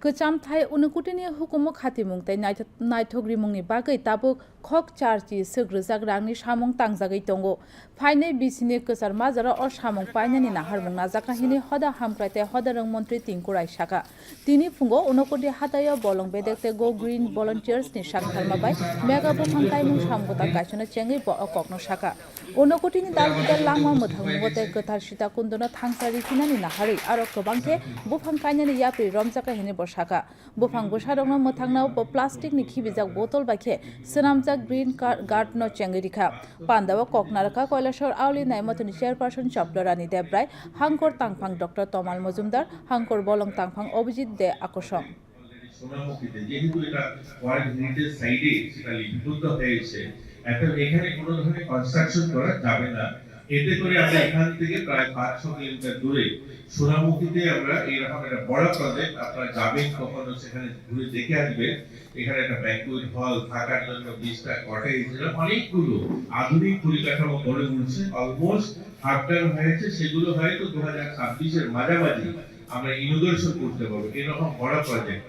kacham thai unukutini hukumo khatimung tai naithogri mungni bagai tabuk khok charchi sugrujak rangni samung tangjagai tongo phaine bisini kachar majara or samung painani naharmung najaka hini hoda hamkraite hoda rang mantri tingkurai saka tini fungo unukuti hatayo bolong bedekte go green volunteers ni sakharma bai mega bufang kaimung samgota kaisona chengi bo okokno saka unukutini dalbudal langma muthangmugote kathar sita kundona thangsari kinani nahari aro kobangke bufang kainani yapri romjaka hini bo saka bufang busarongno muthangnaw bo plastic ni khibijak botol baikhe swnamjak green guard no chengerikha pandawa koknaraka কৈলাসর আউলি, নাইমতনি chairperson Chapalarani Debroy, হাংকর তাংফাং doctor Tamal Majumdar, হাংকর বলং তাংফাং অভিজিৎ দে আকর্ষণ। সোনামুখীতে যেহেতু এটা ওয়ার্ল্ড হেরিটেজ সাইটে সেটা লিপিবদ্ধ হয়েছে এখানে কোনো ধরনের কনস্ট্রাকশন করা যাবে না। এতে করে আমরা এখান থেকে প্রায় পাঁচশো কিলোমিটার দূরে সোনামুখীতে আমরা এরকম একটা বড় প্রজেক্ট আপনারা যাবেন কখনো সেখানে ঘুরে দেখে আসবেন। এখানে একটা ব্যাংকুয়েট হল থাকার জন্য বিশটা কটেজ অনেকগুলো আধুনিক পরিকাঠামো গড়ে উঠছে। অলমোস্ট হাফ টাইম হয়েছে, সেগুলো হয়তো দু হাজার ছাব্বিশের মাঝামাঝি আমরা ইনোভেশন করতে পারব। এরকম বড় প্রজেক্ট